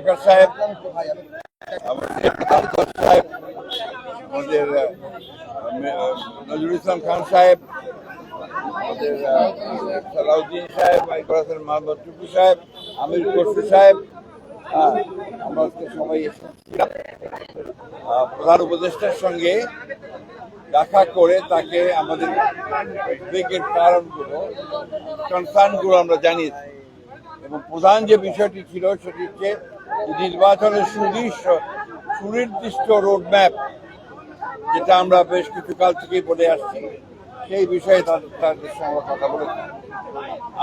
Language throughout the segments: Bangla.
সরকার সাহেব, আমাদের সাহেব আমাদের নজরুল ইসলাম খান সাহেব, আমাদের সালাউদ্দিন সাহেব আইকরাসের মাহমুদ টুকু সাহেব, আমির খসরু সাহেব আমরা সবাই প্রধান উপদেষ্টার সঙ্গে দেখা করে তাকে আমাদের উদ্বেগের কারণগুলো কনসার্নগুলো আমরা জানিয়েছি। এবং প্রধান যে বিষয়টি ছিল, সেটি হচ্ছে নির্বাচনের সুনির্দিষ্ট সুনির্দিষ্ট রোডম্যাপ যেটা আমরা বেশ কিছু কাল থেকেই বলে আসছি, সেই বিষয়ে তাদের তাদের সঙ্গে আমরা কথা বলেছি।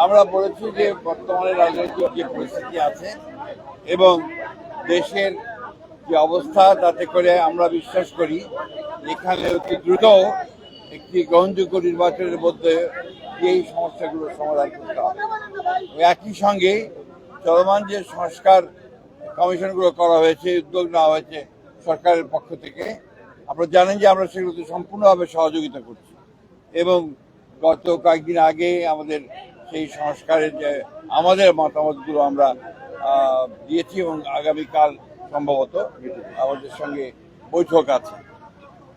আমরা বলেছি যে বর্তমানে রাজনৈতিক যে পরিস্থিতি আছে এবং দেশের যে অবস্থা, তাতে করে আমরা বিশ্বাস করি এখানে অতি দ্রুত একটি গ্রহণযোগ্য নির্বাচনের মধ্যে এই সমস্যাগুলোর সমাধান করতে হবে। একই সঙ্গে চলমান যে সংস্কার কমিশনগুলো করা হয়েছে, উদ্যোগ নেওয়া হয়েছে সরকারের পক্ষ থেকে। আপনারা জানেন যে আমরা সেগুলোতে সম্পূর্ণভাবে সহযোগিতা করছি। এবং গত কয়েকদিন আগে আমাদের সেই সংস্কারের যে আমাদের মতামতগুলো আমরা দিয়েছি এবং আগামীকাল সম্ভবত আমাদের সঙ্গে বৈঠক আছে।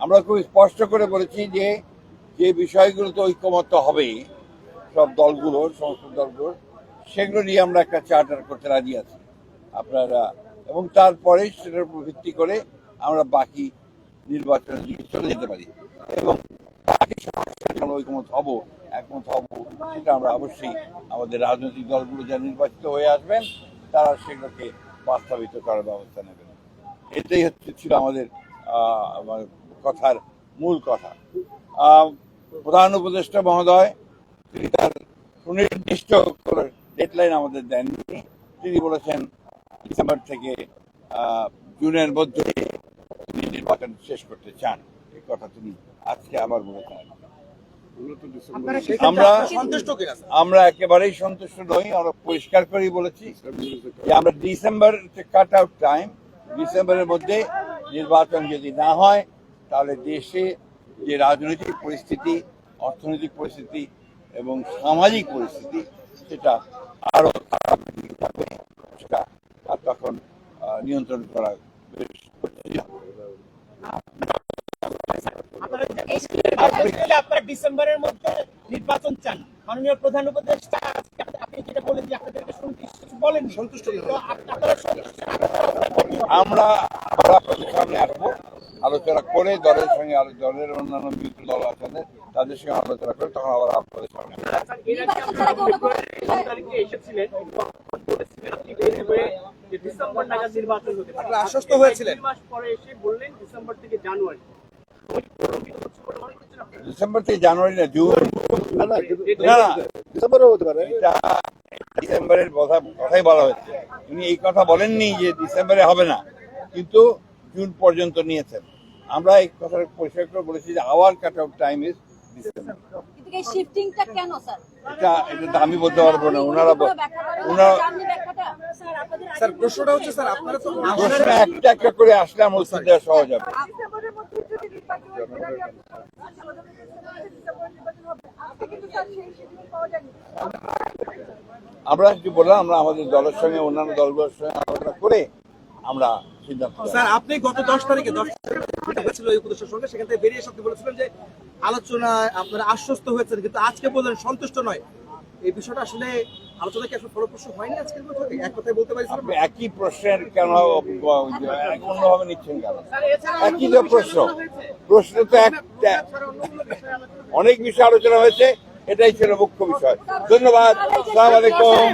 আমরা খুব স্পষ্ট করে বলেছি যে যে বিষয়গুলোতে ঐক্যমত্য হবে সব দলগুলোর সমস্ত দলগুলোর সেগুলো নিয়ে আমরা একটা চার্টার করতে রাজি আছি। আপনারা, এবং তারপরে সেটার উপর ভিত্তি করে আমরা বাকি নির্বাচনের দিকে চলে যেতে পারি। এবং বাকি আমরা ঐকমত হব, একমত হব, সেটা আমরা অবশ্যই আমাদের রাজনৈতিক দলগুলো যা নির্বাচিত হয়ে আসবেন, তারা সেগুলোকে বাস্তবিত করার ব্যবস্থা নেবেন। এটাই হচ্ছে, ছিল আমাদের কথার মূল কথা। প্রধান উপদেষ্টা মহোদয়, তিনি তার সুনির্দিষ্ট ডেডলাইন আমাদের দেননি। তিনি বলেছেন ডিসেম্বর থেকে জুনের মধ্যে তিনি নির্বাচন শেষ করতে চান। এই কথা তিনি আজকে আবার বলেছেন আমরা সন্তুষ্ট? আমরা একেবারেই সন্তুষ্ট নই আমরা পরিষ্কার করেই বলেছি যে আমরা ডিসেম্বর কাট আউট টাইম ডিসেম্বরের মধ্যে নির্বাচন যদি না হয় তাহলে দেশে যে রাজনৈতিক পরিস্থিতি অর্থনৈতিক পরিস্থিতি এবং সামাজিক পরিস্থিতি সেটা আরও খারাপ তখন নিয়ন্ত্রণ করা বেশ আপনারা ডিসেম্বরের মধ্যে নির্বাচন চান মাননীয় প্রধান উপদেষ্টা আপনি যেটা বলেন যে আপনাদেরকে সন্তুষ্ট বলেন সন্তুষ্ট আমরা আপনাদের সামনে আসব আলোচনা করে দলের সঙ্গে আলো- দলের অন্যান্য মিত্র দল আছেন তাদের সঙ্গে আলোচনা করে তখন আবার আপনাদের সামনে যে ডিসেম্বর নাগাদ নির্বাচন হতে পারে। আশ্বস্ত হয়েছিলেন। মাস পরে এসে বললেন ডিসেম্বর থেকে জানুয়ারি ওই প্রলম্বিত হচ্ছে বলে করছেন আপনারা? ডিসেম্বর থেকে জানুয়ারি না জুন না না ডিসেম্বরও হতে পারে। ডিসেম্বরের কথা কথাই বলা হচ্ছে উনি এই কথা বলেননি যে ডিসেম্বরে হবে না কিন্তু জুন পর্যন্ত নিয়েছেন। আমরা এই কথা পরিষ্কার করে বলেছি যে our cut out time is December কিন্তু এই শিফটিংটা কেন স্যার এটা আমি বলতে পারব না ওনারা বল- ওনারা স্যার প্রশ্নটা হচ্ছে স্যার আপনারা তো একটা একটা করে আসলে আমার উত্তর দেওয়া সহজ হবে হয়। আমরা কি বললাম আমরা আমাদের দলের সঙ্গে অন্যান্য দলগুলোর সঙ্গে আলোচনা করে আমরা সিদ্ধান্ত। স্যার আপনি গত দশ তারিখে দশ তারিখে হয়েছিল এই উপদেষ্টার সঙ্গে সেখান থেকে বেরিয়ে এসে বলেছিলেন যে আলোচনায় আপনারা আশ্বস্ত হয়েছেন কিন্তু আজকে বললেন সন্তুষ্ট নয় এই বিষয়টা আসলে আলোচনা কি আসলে ফলপ্রসূ হয়নি আজকের বৈঠকে? এক কথায় বলতে পারি স্যার? আপনি একই প্রশ্নের কেন অন্যভাবে নিচ্ছেন কেন? একই তো প্রশ্ন। প্রশ্ন তো এক অনেক বিষয় আলোচনা হয়েছে এটাই ছিল মুখ্য বিষয়। ধন্যবাদ সালাম আলাইকুম।